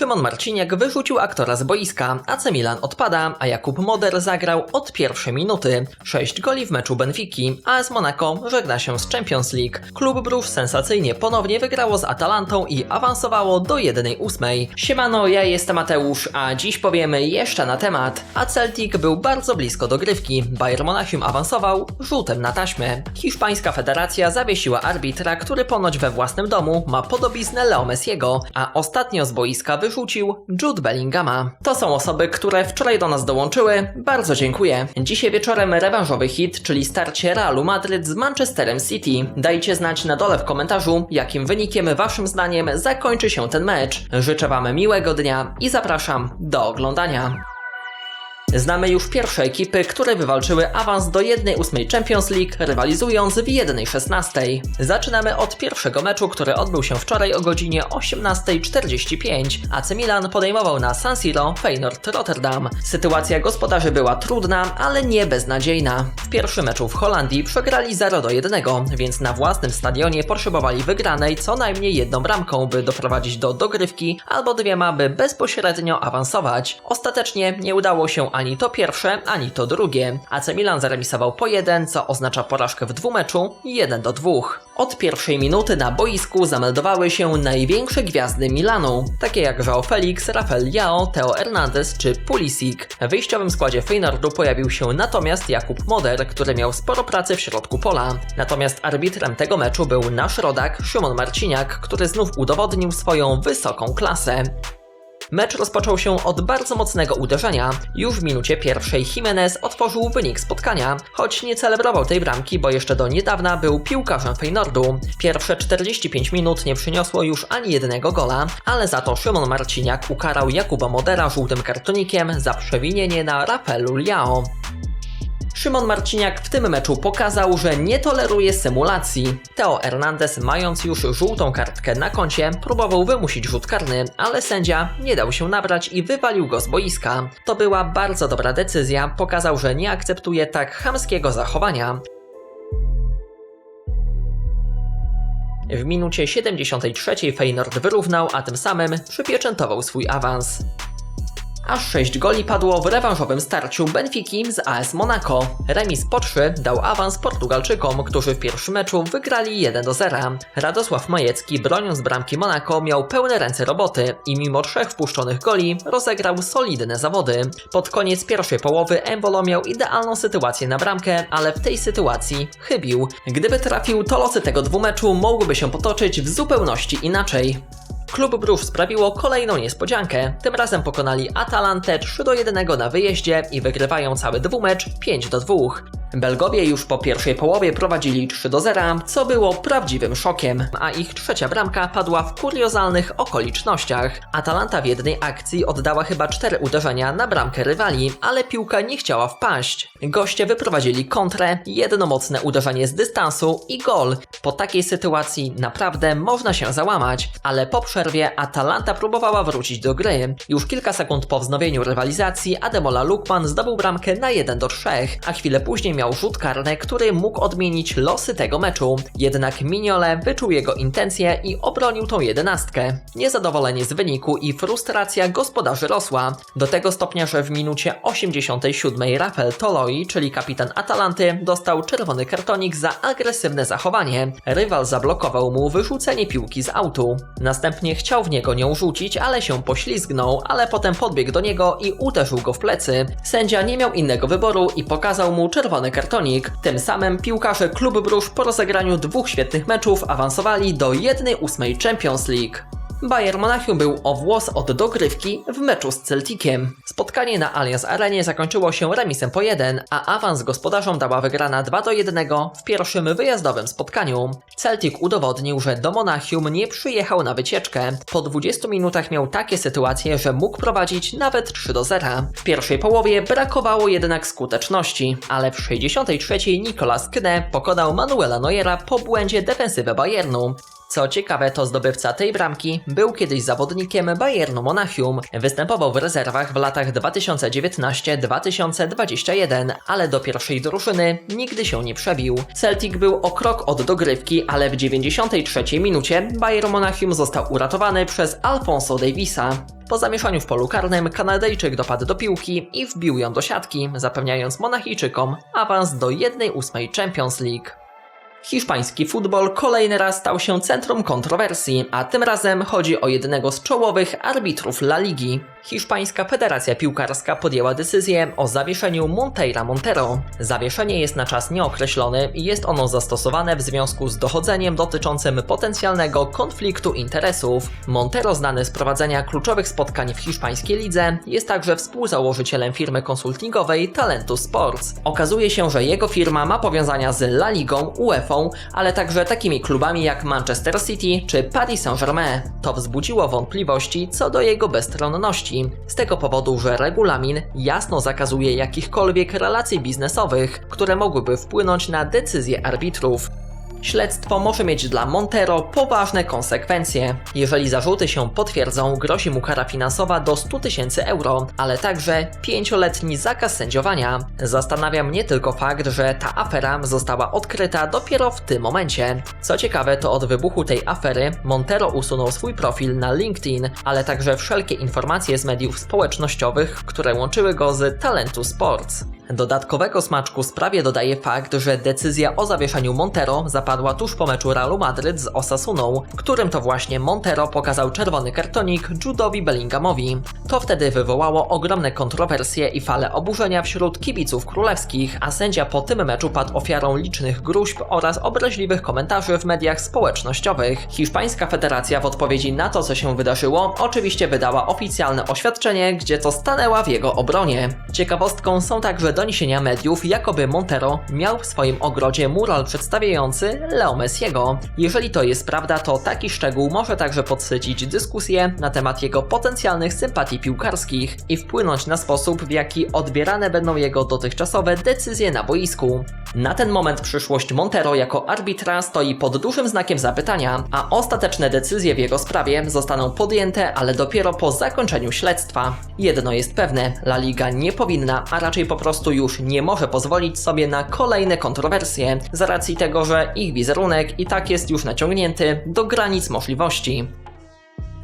Szymon Marciniak wyrzucił aktora z boiska, AC Milan odpada, a Jakub Moder zagrał od pierwszej minuty. Sześć goli w meczu Benfiki, AS Monaco żegna się z Champions League. Klub Brusz sensacyjnie ponownie wygrało z Atalantą i awansowało do 1-8. Siemano, ja jestem Mateusz, a dziś powiemy jeszcze na temat. A Celtic był bardzo blisko dogrywki. Bayern Monachium awansował rzutem na taśmę. Hiszpańska federacja zawiesiła arbitra, który ponoć we własnym domu ma podobiznę Leo Messiego, a ostatnio z boiska wyrzucił Jude Bellingama. To są osoby, które wczoraj do nas dołączyły. Bardzo dziękuję. Dzisiaj wieczorem rewanżowy hit, czyli starcie Realu Madryt z Manchesterem City. Dajcie znać na dole w komentarzu, jakim wynikiem waszym zdaniem zakończy się ten mecz. Życzę wam miłego dnia i zapraszam do oglądania. Znamy już pierwsze ekipy, które wywalczyły awans do 1-8 Champions League, rywalizując w 1-16. Zaczynamy od pierwszego meczu, który odbył się wczoraj o godzinie 18.45. AC Milan podejmował na San Siro Feyenoord Rotterdam. Sytuacja gospodarzy była trudna, ale nie beznadziejna. W pierwszym meczu w Holandii przegrali 0-1, więc na własnym stadionie potrzebowali wygranej co najmniej jedną bramką, by doprowadzić do dogrywki, albo dwiema, by bezpośrednio awansować. Ostatecznie nie udało się ani to pierwsze, ani to drugie. AC Milan zaremisował po jeden, co oznacza porażkę w dwumeczu 1 do 2. Od pierwszej minuty na boisku zameldowały się największe gwiazdy Milanu, takie jak João Felix, Rafael Leao, Theo Hernandez czy Pulisic. W wyjściowym składzie Feyenoordu pojawił się natomiast Jakub Moder, który miał sporo pracy w środku pola. Natomiast arbitrem tego meczu był nasz rodak Szymon Marciniak, który znów udowodnił swoją wysoką klasę. Mecz rozpoczął się od bardzo mocnego uderzenia. Już w minucie pierwszej Jimenez otworzył wynik spotkania, choć nie celebrował tej bramki, bo jeszcze do niedawna był piłkarzem Feynordu. Pierwsze 45 minut nie przyniosło już ani jednego gola, ale za to Szymon Marciniak ukarał Jakuba Modera żółtym kartonikiem za przewinienie na Rafaelu Liao. Szymon Marciniak w tym meczu pokazał, że nie toleruje symulacji. Theo Hernandez, mając już żółtą kartkę na koncie, próbował wymusić rzut karny, ale sędzia nie dał się nabrać i wywalił go z boiska. To była bardzo dobra decyzja, pokazał, że nie akceptuje tak chamskiego zachowania. W minucie 73 Feyenoord wyrównał, a tym samym przypieczętował swój awans. Aż 6 goli padło w rewanżowym starciu Benfiki z AS Monaco. Remis po 3 dał awans Portugalczykom, którzy w pierwszym meczu wygrali 1 do 0. Radosław Majecki, broniąc bramki Monaco, miał pełne ręce roboty i mimo trzech wpuszczonych goli rozegrał solidne zawody. Pod koniec pierwszej połowy Embolo miał idealną sytuację na bramkę, ale w tej sytuacji chybił. Gdyby trafił, to losy tego dwumeczu mogłyby się potoczyć w zupełności inaczej. Klub Brusz sprawiło kolejną niespodziankę. Tym razem pokonali Atalantę 3 do 1 na wyjeździe i wygrywają cały dwumecz 5 do 2. Belgowie już po pierwszej połowie prowadzili 3 do 0, co było prawdziwym szokiem, a ich trzecia bramka padła w kuriozalnych okolicznościach. Atalanta w jednej akcji oddała chyba 4 uderzenia na bramkę rywali, ale piłka nie chciała wpaść. Goście wyprowadzili kontrę, jedno mocne uderzenie z dystansu i gol. Po takiej sytuacji naprawdę można się załamać, ale po przerwie Atalanta próbowała wrócić do gry. Już kilka sekund po wznowieniu rywalizacji Ademola Lukman zdobył bramkę na 1 do 3, a chwilę później miał rzut karny, który mógł odmienić losy tego meczu. Jednak Mignole wyczuł jego intencje i obronił tą jedenastkę. Niezadowolenie z wyniku i frustracja gospodarzy rosła. Do tego stopnia, że w minucie 87 Rafael Toloi, czyli kapitan Atalanty, dostał czerwony kartonik za agresywne zachowanie. Rywal zablokował mu wyrzucenie piłki z autu. Następnie chciał w niego nią rzucić, ale się poślizgnął, ale potem podbiegł do niego i uderzył go w plecy. Sędzia nie miał innego wyboru i pokazał mu czerwony kartonik. Tym samym piłkarze Klub Brusz po rozegraniu dwóch świetnych meczów awansowali do 1-8 Champions League. Bayern Monachium był o włos od dogrywki w meczu z Celticiem. Spotkanie na Allianz Arenie zakończyło się remisem po 1, a awans gospodarzom dała wygrana 2 do 1 w pierwszym wyjazdowym spotkaniu. Celtic udowodnił, że do Monachium nie przyjechał na wycieczkę. Po 20 minutach miał takie sytuacje, że mógł prowadzić nawet 3 do 0. W pierwszej połowie brakowało jednak skuteczności, ale w 63 Nicolas Kne pokonał Manuela Neuera po błędzie defensywy Bayernu. Co ciekawe, to zdobywca tej bramki był kiedyś zawodnikiem Bayernu Monachium. Występował w rezerwach w latach 2019-2021, ale do pierwszej drużyny nigdy się nie przebił. Celtic był o krok od dogrywki, ale w 93 minucie Bayern Monachium został uratowany przez Alfonso Davisa. Po zamieszaniu w polu karnym Kanadyjczyk dopadł do piłki i wbił ją do siatki, zapewniając Monachijczykom awans do 1-8 Champions League. Hiszpański futbol kolejny raz stał się centrum kontrowersji, a tym razem chodzi o jednego z czołowych arbitrów La Ligi. Hiszpańska Federacja Piłkarska podjęła decyzję o zawieszeniu Monteira Montero. Zawieszenie jest na czas nieokreślony i jest ono zastosowane w związku z dochodzeniem dotyczącym potencjalnego konfliktu interesów. Montero, znany z prowadzenia kluczowych spotkań w hiszpańskiej lidze, jest także współzałożycielem firmy konsultingowej Talentu Sports. Okazuje się, że jego firma ma powiązania z La Ligą, UEFA, ale także takimi klubami jak Manchester City czy Paris Saint-Germain. To wzbudziło wątpliwości co do jego bezstronności. Z tego powodu, że regulamin jasno zakazuje jakichkolwiek relacji biznesowych, które mogłyby wpłynąć na decyzje arbitrów. Śledztwo może mieć dla Montero poważne konsekwencje. Jeżeli zarzuty się potwierdzą, grozi mu kara finansowa do 100 tysięcy euro, ale także pięcioletni zakaz sędziowania. Zastanawia mnie tylko fakt, że ta afera została odkryta dopiero w tym momencie. Co ciekawe, to od wybuchu tej afery Montero usunął swój profil na LinkedIn, ale także wszelkie informacje z mediów społecznościowych, które łączyły go z Talentu Sports. Dodatkowego smaczku sprawie dodaje fakt, że decyzja o zawieszeniu Montero zapadła tuż po meczu Realu Madryt z Osasuną, w którym to właśnie Montero pokazał czerwony kartonik Judowi Bellinghamowi. To wtedy wywołało ogromne kontrowersje i fale oburzenia wśród kibiców królewskich, a sędzia po tym meczu padł ofiarą licznych gruźb oraz obraźliwych komentarzy w mediach społecznościowych. Hiszpańska Federacja w odpowiedzi na to, co się wydarzyło, oczywiście wydała oficjalne oświadczenie, gdzie to stanęła w jego obronie. Ciekawostką są także doniesienia mediów, jakoby Montero miał w swoim ogrodzie mural przedstawiający Leo Messiego. Jeżeli to jest prawda, to taki szczegół może także podsycić dyskusję na temat jego potencjalnych sympatii piłkarskich i wpłynąć na sposób, w jaki odbierane będą jego dotychczasowe decyzje na boisku. Na ten moment przyszłość Montero jako arbitra stoi pod dużym znakiem zapytania, a ostateczne decyzje w jego sprawie zostaną podjęte, ale dopiero po zakończeniu śledztwa. Jedno jest pewne, La Liga nie powinna, a raczej po prostu już nie może pozwolić sobie na kolejne kontrowersje, z racji tego, że ich wizerunek i tak jest już naciągnięty do granic możliwości.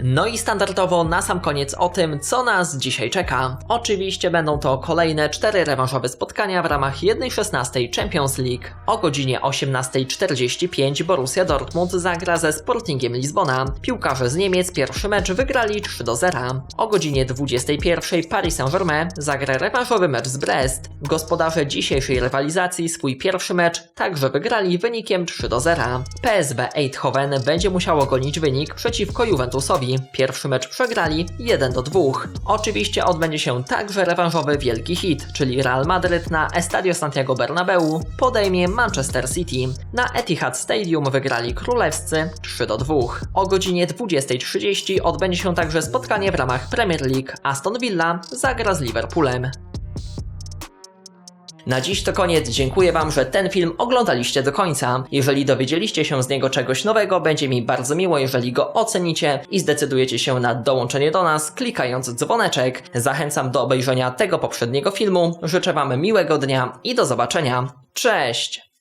No i standardowo na sam koniec o tym, co nas dzisiaj czeka. Oczywiście będą to kolejne cztery rewanżowe spotkania w ramach 1-16 Champions League. O godzinie 18.45 Borussia Dortmund zagra ze Sportingiem Lizbona. Piłkarze z Niemiec pierwszy mecz wygrali 3 do 0. O godzinie 21.00 Paris Saint-Germain zagra rewanżowy mecz z Brest. Gospodarze dzisiejszej rywalizacji swój pierwszy mecz także wygrali wynikiem 3 do 0. PSV Eindhoven będzie musiało gonić wynik przeciwko Juventusowi. Pierwszy mecz przegrali 1 do 2. Oczywiście odbędzie się także rewanżowy wielki hit, czyli Real Madryt na Estadio Santiago Bernabeu podejmie Manchester City. Na Etihad Stadium wygrali królewscy 3 do 2. O godzinie 20.30 odbędzie się także spotkanie w ramach Premier League. Aston Villa zagra z Liverpoolem. Na dziś to koniec. Dziękuję Wam, że ten film oglądaliście do końca. Jeżeli dowiedzieliście się z niego czegoś nowego, będzie mi bardzo miło, jeżeli go ocenicie i zdecydujecie się na dołączenie do nas, klikając dzwoneczek. Zachęcam do obejrzenia tego poprzedniego filmu. Życzę Wam miłego dnia i do zobaczenia. Cześć!